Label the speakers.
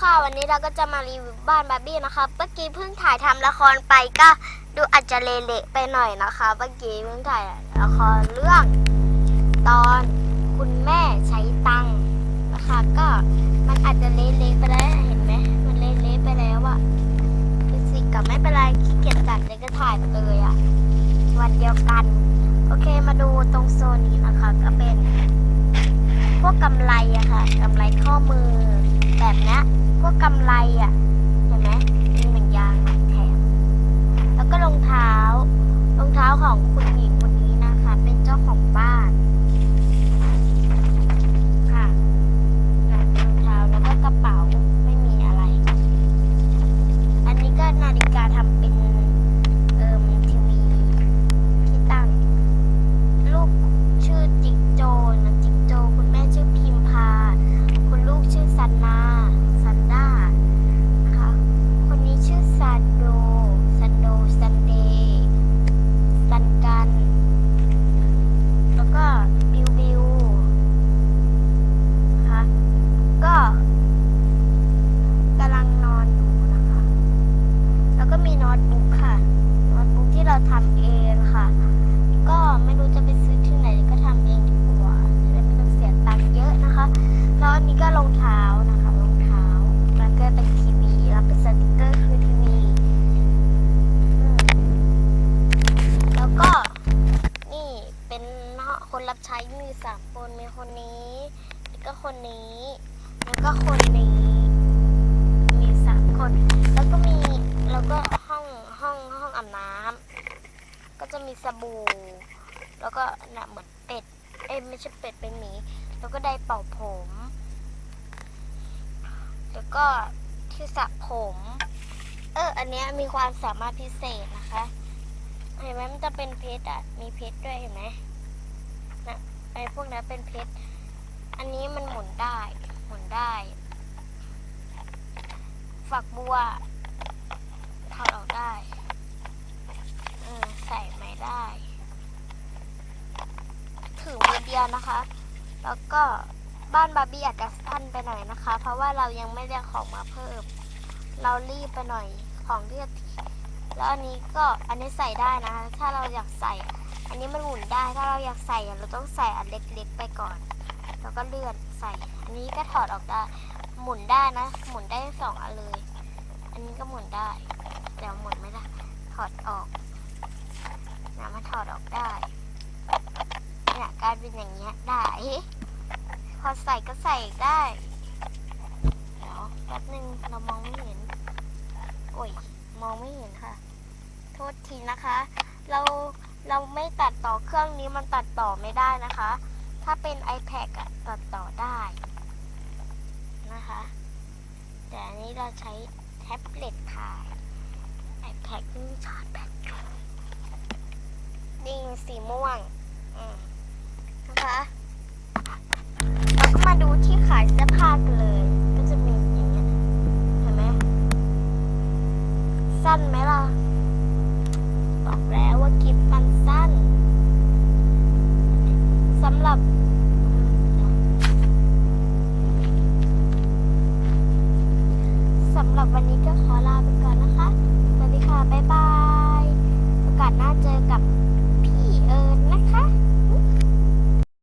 Speaker 1: ค่ะ วันนี้เราก็จะมารีวิวบ้านบาร์บี้นะคะเมื่อกี้เพิ่งถ่ายทำละครไปก็ดูอาจจะเละๆไปหน่อยนะคะเมื่อกี้เพิ่งถ่ายละครเรื่อง ตอนคุณแม่ใช้ตังค์นะคะ ก็มันอาจจะเละๆไปแล้วเห็นไหมมันเละๆไปแล้วอะฟิสิกส์กับไม่เป็นไรขี้เกียจตัดเลยก็ถ่ายไปเลยอะวันเดียวกัน โอเคมาดูตรงโซนนี้นะคะ ก็เป็น พวกกำไรอะค่ะกำไรข้อมือ แบบเนี้ยพวกกำไรอะเห็นไหมมีเหมือนยางแถมแล้วก็รองเท้ารองเท้า ของคุณหญิงคนนี้นะคะ เป็นเจ้าของบ้านค่ะนะรองเท้าแล้วก็กระเป๋าไม่มีอะไร อันนี้ก็นาฬิกาทำเป็นเอ่มทีวีที่ตั้ง ลูกชื่อจิกโจนะจิกโจ คุณแม่ชื่อพิมพา คุณลูกชื่อซันนาซันด้านะคะ คนนี้ชื่อซันโด ซันโด ซันเดย์ซันกัน แล้วก็บิวบิวนะคะก็กำลังนอนอยู่นะคะ แล้วก็มีโน้ตบุ๊กค่ะ โน้ตบุ๊ก ที่เราทำเองค่ะ ก็ไม่รู้จะไปซื้อที่ไหนก็ทำเองดีกว่าจะได้ไม่ต้องเสียตังค์เยอะนะคะ แล้วอันนี้ก็รองเท้านะคะรองเท้าแล้วก็เป็นทีวีแล้วเป็นสติกเกอร์คือทีวีแล้วก็นี่เป็นคนรับใช้มีสามคนมีคนนี้แล้วก็คนนี้แล้วก็คนนี้ มีสามคน แล้วก็มี แล้วก็ห้อง ห้อง ห้องอาบน้ำ ก็จะมีสบู่ แล้วก็น่ะเหมือนเป็ด เอ้ไม่ใช่เป็ดเป็นหมี แล้วก็ไดร์เป่าผม แล้วก็ที่สระผม เออ อันเนี้ยมีความสามารถพิเศษนะคะ เห็นไหมมันจะเป็นเพชรอะ มีเพชรด้วยเห็นไหมนะไอ้พวกนั้นเป็นเพชร อันนี้มันหมุนได้ หมุนได้ ฝักบัวถอดออกได้ เออใส่ไม่ได้ ถือมือเดี ยวนะคะ แล้วก็บ้านบาร์บี้อาจจะสั้นไปหน่อยนะคะ เพราะว่าเรายังไม่ได้ของมาเพิ่ม เรารีบไปหน่อยของที่จะแล้วอันนี้ก็อันนี้ใส่ได้นะคะ ถ้าเราอยากใส่ อันนี้มันหมุนได้ ถ้าเราอยากใส่เราต้องใส่อันเล็กๆไปก่อน แล้วก็เลื่อนใส่ อันนี้ก็ถอดออกได้ หมุนได้นะ หมุนได้สองอันเลย อันนี้ก็หมุนได้ แต่หมุนไม่ได้ ถอดออกนะมันถอดออกได้ เนี่ยกลายเป็นอย่างเงี้ยได้พอใส่ก็ใส่ได้เดี๋ยวแป๊บนึงเรามองไม่เห็น โอ้ยมองไม่เห็นค่ะ โทษทีนะคะ เราเราไม่ตัดต่อเครื่องนี้มันตัดต่อไม่ได้นะคะ ถ้าเป็น iPad อะตัดต่อได้นะคะ แต่อันนี้เราใช้แท็บเล็ตถ่าย iPad ไม่ชาร์จแบตอยู่นี่สีม่วง อืม นะคะเราก็มาดูที่ขายเสื้อผ้ากันเลย ก็จะมีอย่างเงี้ยเห็นไหมสั้นไหมล่ะ บอกแล้วว่าคลิปมันสั้นสำหรับสำหรับวันนี้ก็ขอลาไปก่อน